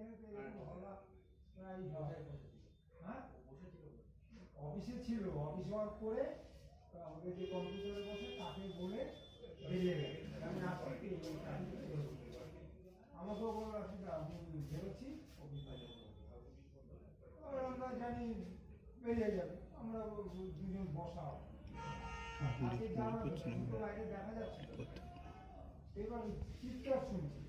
এখানে তো এরকম ঘটনা প্রায় হয়। হ্যাঁ অফিসে ছিল অফিস ওয়ার্ক করে আমাদের যে কম্পিউটারে বসে তাকে বলে বেরিয়ে গেল। আমি কাজটা বেরোচ্ছি। আমাকেও বলল রাখছিটা আমি বেরোচ্ছি অফিসে এবার আমরা জানি বেরিয়ে যাবে আমরা দুজন বসা তাকে লাইটে দেখা যাচ্ছে। এবার চিৎকার শুনছি।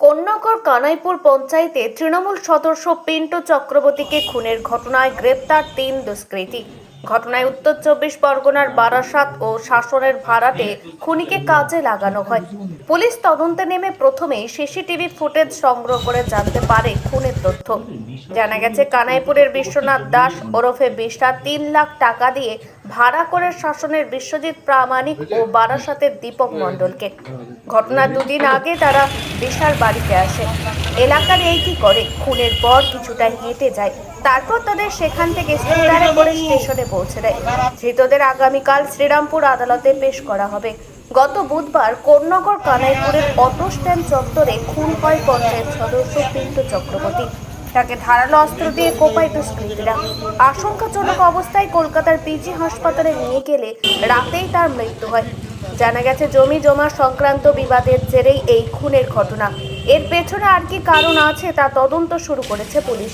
কন্যাগড় কানাইপুর পঞ্চায়েতে তৃণমূল সদস্য পিন্টু চক্রবর্তীকে খুনের ঘটনায় গ্রেপ্তার তিন দুষ্কৃতী। ঘটনায় উত্তর চব্বিশ পরগনার বারাসাত ও শাসনের ভাড়াতে খুনিকে কাজে লাগানো হয়। পুলিশ তদন্তে নেমে প্রথমে সিসিটিভি ফুটেজ সংগ্রহ করে জানতে পারে খুনের তথ্য। জানা গেছে, কানাইপুরের বিশ্বনাথ দাস ওরফে বিশা তিন লাখ টাকা দিয়ে ভাড়া করে শাসনের বিশ্বজিৎ প্রামাণিক ও বারাসাতের দীপক মণ্ডলকে। ঘটনার দুদিন আগে তারা বিশার বাড়িতে আসে। এলাকার এই কি করে? খুনের পর কিছুটা হেঁটে যায়। তারপর তাদের সেখান থেকে করে স্টেশনে পৌঁছে দেয়। ধৃতদের আগামীকাল শ্রীরামপুর আদালতে পেশ করা হবে। গত বুধবার কোন্নগর কানাইপুরের অটো স্ট্যান্ড চত্বরে খুন হয় পঞ্চায়েত সদস্য পিন্টু চক্রবর্তী। তাকে ধারালো অস্ত্র দিয়ে কোপায় দুষ্কৃতীরা। আশঙ্কাজনক অবস্থায় কলকাতার পিজি হাসপাতালে নিয়ে গেলে রাতেই তার মৃত্যু হয়। জানা গেছে, জমি জমা সংক্রান্ত বিবাদের জেরেই এই খুনের ঘটনা। এর পেছনে আর কি কারণ আছে তা তদন্ত শুরু করেছে পুলিশ।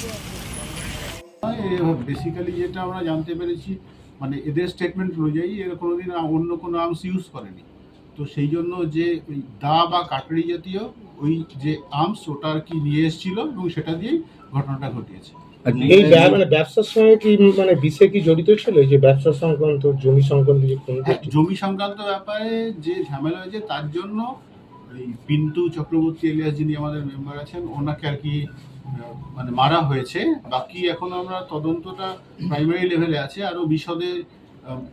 বেসিক্যালি যেটা আমরা জানতে পেরেছি মানে এদের স্টেটমেন্ট অনুযায়ী এরা কোনোদিন অন্য কোনো আর্মস ইউজ করেনি। তো সেই জন্য যে দা বা কাটারি জাতীয় ওই যে আর্মস ওটা আর কি নিয়ে এসেছিল এবং সেটা দিয়েই ঘটনাটা ঘটিয়েছে। এই মানে ব্যবসার সঙ্গে কি মানে বিষে কি জড়িত ছিল? যে ব্যবসা সংক্রান্ত জমি সংক্রান্ত যে হ্যাঁ, জমি সংক্রান্ত ব্যাপারে যে ঝামেলা হয়েছে তার জন্য এই পিন্টু চক্রবর্তী এলিয়াস যিনি আমাদের মেম্বার আছেন ওনাকে আর কি মানে মারা হয়েছে। বাকি এখন আমরা তদন্তটা প্রাইমারি লেভেলে আছে আরও বিশদে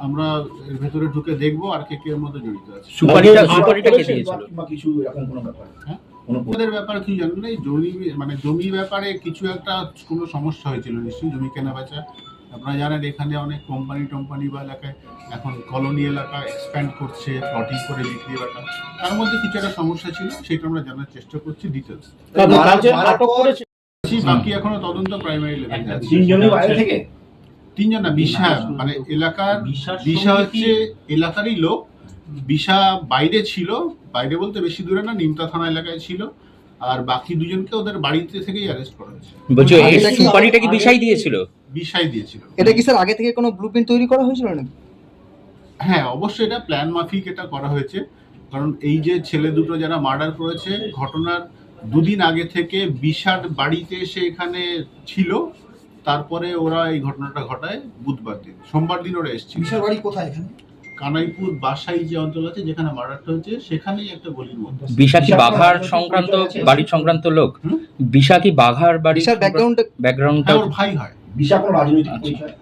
আমরা এর ভেতরে ঢুকে দেখব আর কে কে এর মধ্যে জড়িত আছে। সুপারিটা সুপারিটা কে দিয়েছিল? বা কিছু এরকম কোনো ব্যাপার? হ্যাঁ? কোনো ওদের ব্যাপারে কি জানেন এই জমি মানে জমি ব্যাপারে কিছু একটা কোনো সমস্যা হয়েছিল নিশ্চয়ই জমি কেনা বেচা আপনারা জানেন এখানে অনেক কোম্পানি টোম্পানি বা এলাকায় এখন কলোনি এলাকা এক্সপ্যান্ড করছে প্লটিং করে বিক্রি বাটা। তার মধ্যে কিছু একটা সমস্যা ছিল সেটা আমরা জানার চেষ্টা করছি ডিটেলস বাকি এখনও তদন্ত প্রাইমারি লেভেলে আছে। থেকে? তিনজন না বিশা মানে এলাকার বিশা হচ্ছে এলাকারই লোক বিশা বাইরে ছিল বাইরে বলতে বেশি দূরে না নিমতা থানা এলাকায় ছিল আর বাকি দুজনকে ওদের বাড়িতে থেকেই অ্যারেস্ট করা হয়েছে। বলছি এই সুপারিটা কি বিষয় দিয়েছিল? বিষাই দিয়েছিল। এটা কি স্যার আগে থেকে কোনো ব্লুপ্রিন্ট তৈরি করা হয়েছিল নাকি? হ্যাঁ অবশ্যই এটা প্ল্যান মাফিক এটা করা হয়েছে। কারণ এই যে ছেলে দুটো যারা মার্ডার করেছে ঘটনার দুদিন আগে থেকে বিশার বাড়িতে এসে এখানে ছিল। তারপরে ওরা এই ঘটনাটা ঘটায় বুধবার দিন। সোমবার দিন ওরা এসেছিল। বিশাল বাড়ি কোথায় এখানে? কানাইপুর বাসাই যে অঞ্চল আছে যেখানে মার্ডারটা হয়েছে সেখানেই একটা গলির মধ্যে। বিশা কি বিশা বাঘার সংক্রান্ত বাড়ির সংক্রান্ত লোক। হুম? বিশা কি বাঘার বাড়ির বিশাল ব্যাকগ্রাউন্ডটা ব্যাকগ্রাউন্ডটা ওর ভাই হয়। বিশা কোনো রাজনৈতিক আচ্ছা। পরিচয়?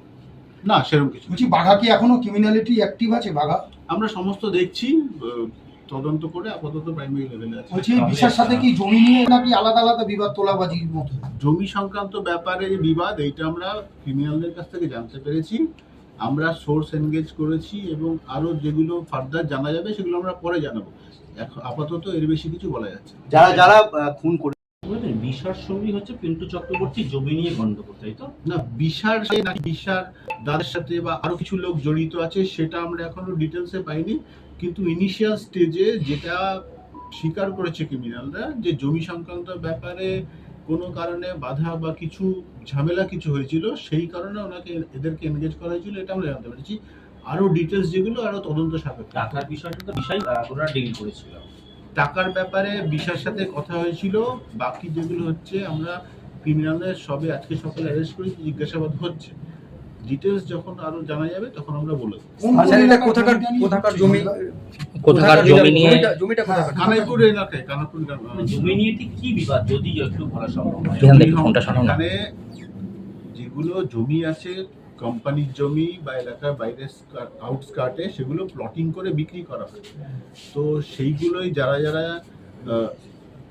না সেরকম কিছু বলছি বাঘা কি এখনও ক্রিমিনালিটি অ্যাক্টিভ আছে বাঘা? আমরা সমস্ত দেখছি তদন্ত করে আপাতত প্রাইমারি লেভেলে আছে। বলছি বিশার সাথে কি জমি নিয়ে নাকি আলাদা আলাদা বিবাদ তোলাবাজির মতো? জমি সংক্রান্ত ব্যাপারে যে বিবাদ এইটা আমরা ক্রিমিনালদের কাছ থেকে জানতে পেরেছি। আমরা সোর্স এনগেজ করেছি এবং আরও যেগুলো ফার্দার জানা যাবে সেগুলো আমরা পরে জানাব। এখন আপাতত এর বেশি কিছু বলা যাচ্ছে যারা যারা খুন করে বিশার সঙ্গী হচ্ছে পিন্টু চক্রবর্তী জমি নিয়ে গন্ডগোল তাই তো? না বিশার সে নাকি বিশার দাদার সাথে বা আরও কিছু লোক জড়িত আছে সেটা আমরা এখনও ডিটেলসে পাইনি। কিন্তু ইনিশিয়াল স্টেজে যেটা স্বীকার করেছে ক্রিমিনালরা যে জমি সংক্রান্ত ব্যাপারে কোনো কারণে বাধা বা কিছু ঝামেলা কিছু হয়েছিল সেই কারণে ওনাকে এদেরকে এনগেজ করা হয়েছিল এটা আমরা জানতে পেরেছি। আরও ডিটেলস যেগুলো আরও তদন্ত সাপেক্ষ। টাকার বিষয়টা তো বিষয় ওনারা ডিল করেছিল। টাকার ব্যাপারে বিশার সাথে কথা হয়েছিল বাকি যেগুলো হচ্ছে আমরা ক্রিমিনালের সবে আজকে সকালে অ্যারেস্ট করেছি জিজ্ঞাসাবাদ হচ্ছে। ডিটেলস যখন আরও জানা যাবে তখন আমরা বলে দেবো। আচ্ছা, এটা কোথাকার- কোথাকার জমি? কোথাকার জমি? নিয়ে? জমিটা কোথাকার কানাইপুর এলাকায় কানাইপুর মানে জমি নিয়ে ঠিক কি বিবাদ? যদি একটু বলা সম্ভব এখান থেকে ফোনটা সরাও না। এখানে যেগুলো জমি আছে কোম্পানির জমি বা এলাকার বাইরে আউটস্কার্টে সেগুলো প্লটিং করে বিক্রি করা হয়। তো সেইগুলোই যারা যারা আহ,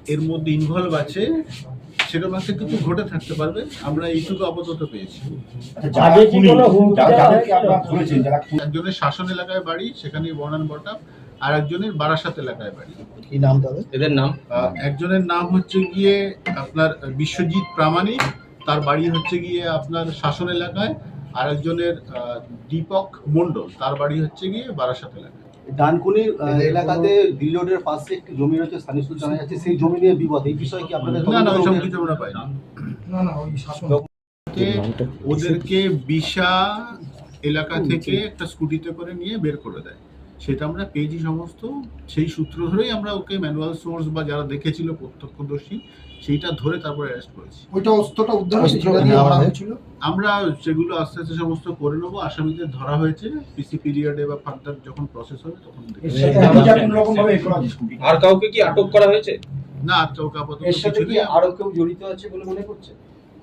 এর মধ্যে ইনভলভ আছে সেরকম একটা কিছু ঘটে থাকতে পারবে আমরা এইটুকু আপাতত পেয়েছি। আচ্ছা, একজনের শাসন এলাকায় বাড়ি সেখানে বর্ণান বটা আর একজনের বারাসাত এলাকায় বাড়ি। কি নাম তাদের? এদের নাম? আহ, একজনের নাম হচ্ছে গিয়ে আপনার বিশ্বজিৎ প্রামাণিক তার বাড়ি হচ্ছে গিয়ে আপনার শাসন এলাকায় আর একজনের আহ, দীপক মণ্ডল তার বাড়ি হচ্ছে গিয়ে বারাসাত এলাকায়। ডানকুনির আহ, এলাকাতে দিল রোডের পাশে একটি জমি রয়েছে স্থানীয় সূত্রে জানা যাচ্ছে। সেই জমি নিয়ে বিবাদ এই বিষয়ে কি আপনাদের না না ওইসব কিছু আমরা পাই না। না না ওই শাসন। ওদেরকে বিশা এলাকা থেকে একটা স্কুটিতে করে নিয়ে বের করে দেয়। সেটা আমরা পেয়েছি সমস্ত। সেই সূত্র ধরেই আমরা ওকে ম্যানুয়াল সোর্স বা যারা দেখেছিল প্রত্যক্ষদর্শী সেইটা ধরে তারপরে অ্যারেস্ট করেছি। ওইটা অস্ত্রটা উদ্ধার হয়েছে যেটা দিয়ে মারা হয়েছিল? আমরা সেগুলো আস্তে আস্তে সমস্ত করে নেব। আসামিদের ধরা হয়েছে। পিসি পিরিয়ডে বা ফার্দার যখন প্রসেস হবে তখন। আর কাউকে কি আটক করা হয়েছে? না কাউকে আপাতত এর সাথে কিছু কি নেই। আরও কেউ জড়িত আছে বলে মনে করছে?